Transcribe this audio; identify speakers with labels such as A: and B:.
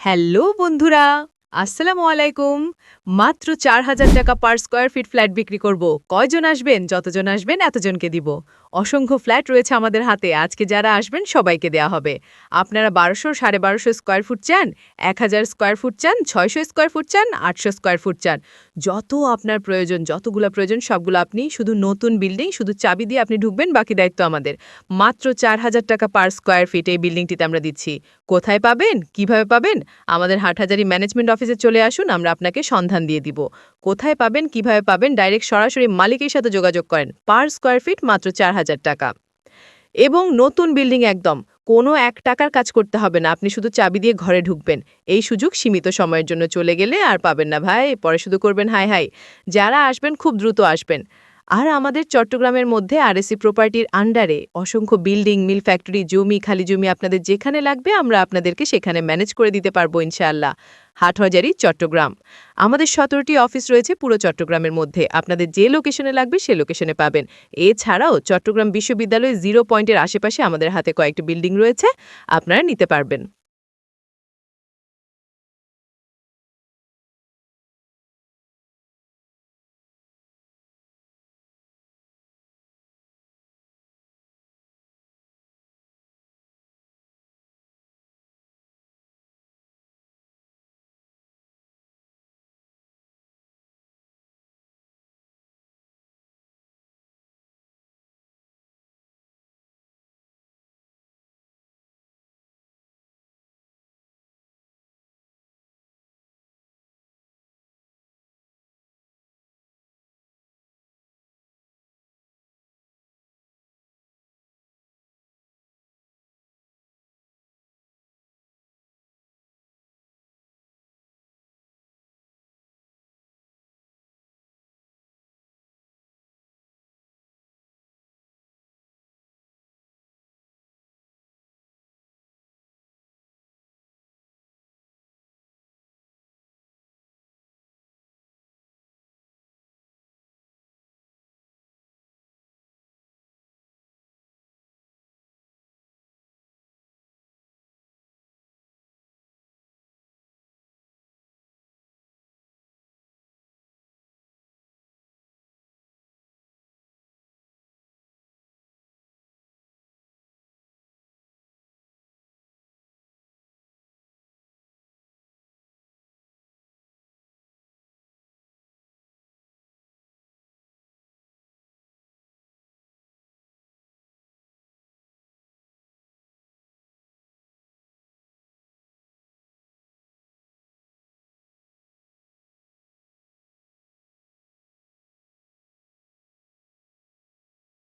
A: Hello বন্ধুরা! আসসালামু আলাইকুম। মাত্র চার হাজার টাকা পার স্কোয়ার ফিট ফ্ল্যাট বিক্রি করব। কয়জন আসবেন? যতজন আসবেন, এতজনকে দিব। অসংখ্য ফ্ল্যাট রয়েছে আমাদের হাতে। আজকে যারা আসবেন, সবাইকে দেয়া হবে। আপনারা বারোশো, সাড়ে বারোশো স্কোয়ার ফুট চান, এক হাজার স্কোয়ার ফুট চান, ছয়শো স্কোয়ার ফুট চান, আটশো স্কোয়ার ফুট চান। যত আপনার প্রয়োজন, যতগুলো প্রয়োজন, সবগুলো আপনি শুধু নতুন বিল্ডিং শুধু চাবি দিয়ে আপনি ঢুকবেন, বাকি দায়িত্ব আমাদের। মাত্র চার হাজার টাকা পার স্কোয়ার ফিট এই বিল্ডিংটিতে আমরা দিচ্ছি। কোথায় পাবেন? কীভাবে পাবেন? আমাদের হাটহাজারি ম্যানেজমেন্ট অফিসে চলে আসুন, আমরা আপনাকে সন্ধান দিয়ে দিব। কোথায় পাবেন, কীভাবে পাবেন ডাইরেক্ট সরাসরি মালিকের সাথে যোগাযোগ করেন। পার স্কোয়ার ফিট মাত্র চার হাজার টাকা। এবং নতুন বিল্ডিং একদম। কোনো এক টাকার কাজ করতে হবে না, আপনি শুধু চাবি দিয়ে ঘরে ঢুকবেন। এই সুযোগ সীমিত সময়ের জন্য চলে গেলে আর পাবেন না, ভাই। পরে শুধু করবেন হাই হাই। যারা আসবেন, খুব দ্রুত আসবেন। আর আমাদের চট্টগ্রামের মধ্যে আরএসি প্রপার্টির আন্ডারে অসংখ্য বিল্ডিং মিল ফ্যাক্টরি জমি, খালি জমি আপনাদের যেখানে লাগবে আমরা আপনাদেরকে সেখানে ম্যানেজ করে দিতে পারব ইনশাআল্লাহ। হাটহাজারি, চট্টগ্রাম। আমাদের সতেরোটি অফিস রয়েছে পুরো চট্টগ্রামের মধ্যে। আপনাদের যে লোকেশনে লাগবে সে লোকেশনে পাবেন। এছাড়াও চট্টগ্রাম বিশ্ববিদ্যালয় জিরো পয়েন্টের আশেপাশে আমাদের হাতে কয়েকটি বিল্ডিং রয়েছে, আপনারা নিতে পারবেন।